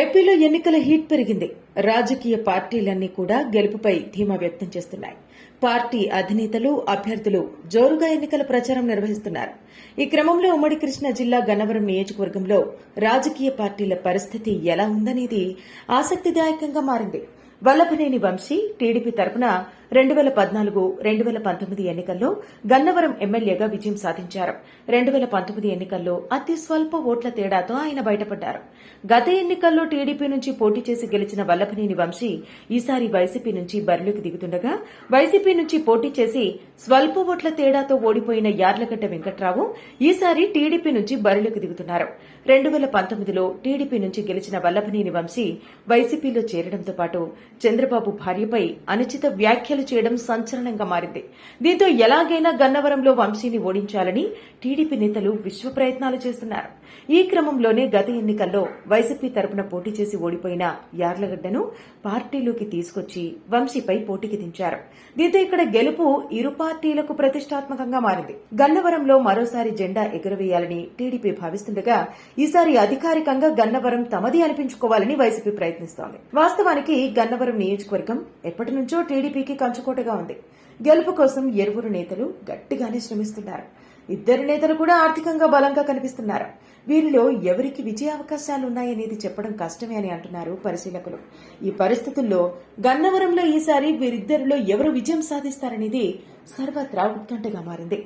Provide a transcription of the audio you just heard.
ఏపీలో ఎన్నికల హీట్ పెరిగింది. రాజకీయ పార్టీలన్నీ కూడా గెలుపుపై ధీమా వ్యక్తం చేస్తున్నాయి. పార్టీ అధినేతలు అభ్యర్థులు జోరుగా ఎన్నికల ప్రచారం నిర్వహిస్తున్నారు. ఈ క్రమంలో ఉమ్మడి కృష్ణా జిల్లా గన్నవరం నియోజకవర్గంలో రాజకీయ పార్టీల పరిస్థితి ఎలా ఉందనేది ఆసక్తిదాయకంగా మారింది. వల్లభనేని వంశీ టీడీపీ తరపున రెండు వేల పద్నాలుగు రెండు వేల పంతొమ్మిది ఎన్నికల్లో గన్నవరం ఎమ్మెల్యేగా విజయం సాధించారు. రెండు వేల పంతొమ్మిది ఎన్నికల్లో అతి స్వల్ప ఓట్ల తేడాతో ఆయన బయటపడ్డారు. గత ఎన్నికల్లో టీడీపీ నుంచి పోటీ చేసి గెలిచిన వల్లభనేని వంశీ ఈసారి వైసీపీ నుంచి బరిలోకి దిగుతుండగా వైసీపీ నుంచి పోటీ చేసి స్వల్ప ఓట్ల తేడాతో ఓడిపోయిన యార్లగడ్డ వెంకట్రావు ఈసారి టీడీపీ నుంచి బరిలోకి దిగుతున్నారు. రెండు వేల పంతొమ్మిదిలో టీడీపీ నుంచి గెలిచిన వల్లభనేని వంశీ వైసీపీలో చేరడంతో పాటు చంద్రబాబు భార్యపై అనుచిత వ్యాఖ్యలు చేయడం సంచలనంగా మారింది. దీంతో ఎలాగైనా గన్నవరంలో వంశీని ఓడించాలని టీడీపీ నేతలు విశ్వ ప్రయత్నాలు చేస్తున్నారు. ఈ క్రమంలోనే గత ఎన్నికల్లో వైసీపీ తరపున పోటీ చేసి ఓడిపోయిన యార్లగడ్డను పార్టీలోకి తీసుకొచ్చి వంశీపై పోటీకి దించారు. దీంతో ఇక్కడ గెలుపు ఇరు పార్టీలకు ప్రతిష్టాత్మకంగా మారింది. గన్నవరంలో మరోసారి జెండా ఎగురవేయాలని టీడీపీ భావిస్తుండగా ఈసారి అధికారికంగా గన్నవరం తమది అనిపించుకోవాలని వైసీపీ ప్రయత్నిస్తోంది. వాస్తవానికి గన్నవరం నియోజకవర్గం ఎప్పటి నుంచో టీడీపీకి కంచుకోటగా ఉంది. గెలుపు కోసం ఇరువురు నేతలు గట్టిగానే శ్రమిస్తున్నారు. ఇద్దరు నేతలు కూడా ఆర్థికంగా బలంగా కనిపిస్తున్నారు. వీరిలో ఎవరికి విజయ అవకాశాలు ఉన్నాయనేది చెప్పడం కష్టమే అని అంటున్నారు పరిశీలకులు. ఈ పరిస్థితుల్లో గన్నవరంలో ఈసారి వీరిద్దరిలో ఎవరు విజయం సాధిస్తారనేది సర్వత్రా ఉత్కంఠగా మారింది.